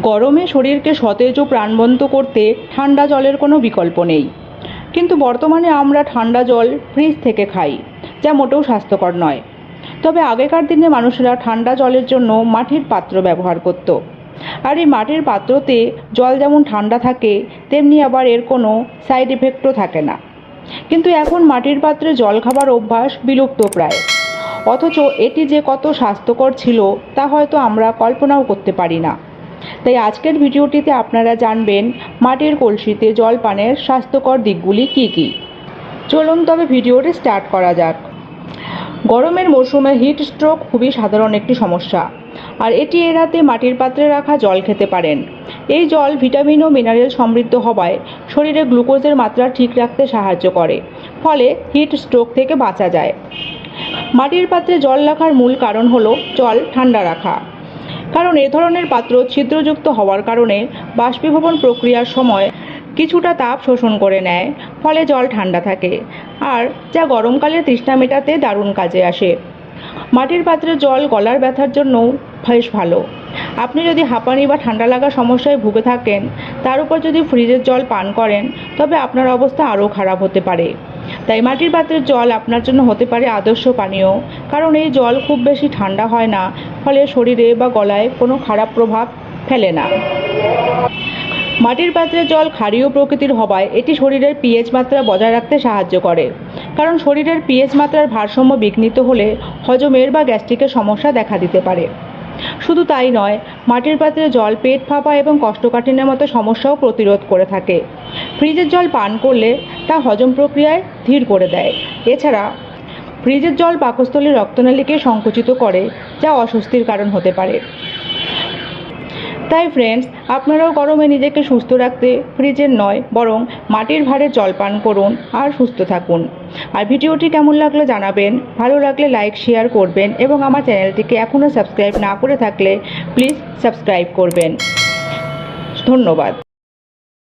গরমে শরীরকে সতেজ ও প্রাণবন্ত করতে ঠান্ডা জলের কোনো বিকল্প নেই। কিন্তু বর্তমানে আমরা ঠান্ডা জল ফ্রিজ থেকে খাই, যা মোটেও স্বাস্থ্যকর নয়। তবে আগেকার দিনে মানুষেরা ঠান্ডা জলের জন্য মাটির পাত্র ব্যবহার করত। আর এই মাটির পাত্রতে জল যেমন ঠান্ডা থাকে, তেমনি আবার এর কোনো সাইড এফেক্টও থাকে না। কিন্তু এখন মাটির পাত্রে জল খাবার অভ্যাস বিলুপ্ত প্রায়। অথচ এটি যে কত স্বাস্থ্যকর ছিল, তা হয়তো আমরা কল্পনাও করতে পারি না। তাই আজকের ভিডিওটিতে আপনারা জানবেন, মাটির কলসিতে জল পানের স্বাস্থ্যকর দিকগুলি কী কী। চলুন তবে ভিডিওটি স্টার্ট করা যাক। গরমের মরশুমে হিট স্ট্রোক খুবই সাধারণ একটি সমস্যা। আর এটি এড়াতে মাটির পাত্রে রাখা জল খেতে পারেন। এই জল ভিটামিন ও মিনারেল সমৃদ্ধ হওয়ায় শরীরে গ্লুকোজের মাত্রা ঠিক রাখতে সাহায্য করে, ফলে হিট স্ট্রোক থেকে বাঁচা যায়। মাটির পাত্রে জল রাখার মূল কারণ হলো জল ঠান্ডা রাখা। কারণ এ ধরনের পাত্র ছিদ্রযুক্ত হওয়ার কারণে বাষ্পীভবন প্রক্রিয়ার সময় কিছুটা তাপ শোষণ করে নেয়, ফলে জল ঠান্ডা থাকে, আর যা গরমকালে তৃষ্ণা মেটাতে দারুণ কাজে আসে। মাটির পাত্রে জল গলার ব্যথার জন্যও বেশ ভালো। আপনি যদি হাঁপানি বা ঠান্ডা লাগা সমস্যায় ভুগে থাকেন, তার উপর যদি ফ্রিজের জল পান করেন, তবে আপনার অবস্থা আরও খারাপ হতে পারে। তাই মাটির পাত্রের জল আপনার জন্য হতে পারে আদর্শ পানীয়, কারণ এই জল খুব বেশি ঠান্ডা হয় না ফলে শরীরে বা গলায় কোনো খারাপ প্রভাব ফেলে না। মাটির পাত্রের জল ক্ষারীয় প্রকৃতির হওয়ায় এটি শরীরের পিএইচ মাত্রা বজায় রাখতে সাহায্য করে। কারণ শরীরের পিএইচ মাত্রার ভারসাম্য বিঘ্নিত হলে হজমের বা গ্যাস্ট্রিকের সমস্যা দেখা দিতে পারে। শুধু তাই নয়, মাটির পাত্রে জল পেট ফাঁপা এবং কষ্টকাঠিন্যের মতো সমস্যাও প্রতিরোধ করে থাকে। ফ্রিজের জল পান করলে তা হজম প্রক্রিয়ায় ধীর করে দেয়। এছাড়া ফ্রিজের জল পাকস্থলীর রক্তনালীকে সংকুচিত করে, যা অস্বস্তির কারণ হতে পারে। তাই ফ্রেন্ডস আপনারাও গরমে নিজেকে সুস্থ রাখতে ফ্রিজের নয়, বরং মাটির ভাঁড়ে জল পান করুন আর সুস্থ থাকুন। আর ভিডিওটি কেমন লাগল জানাবেন। ভালো লাগলে লাইক শেয়ার করবেন এবং আমার চ্যানেলটিকে এখনও সাবস্ক্রাইব না করে থাকলে প্লিজ সাবস্ক্রাইব করবেন। ধন্যবাদ।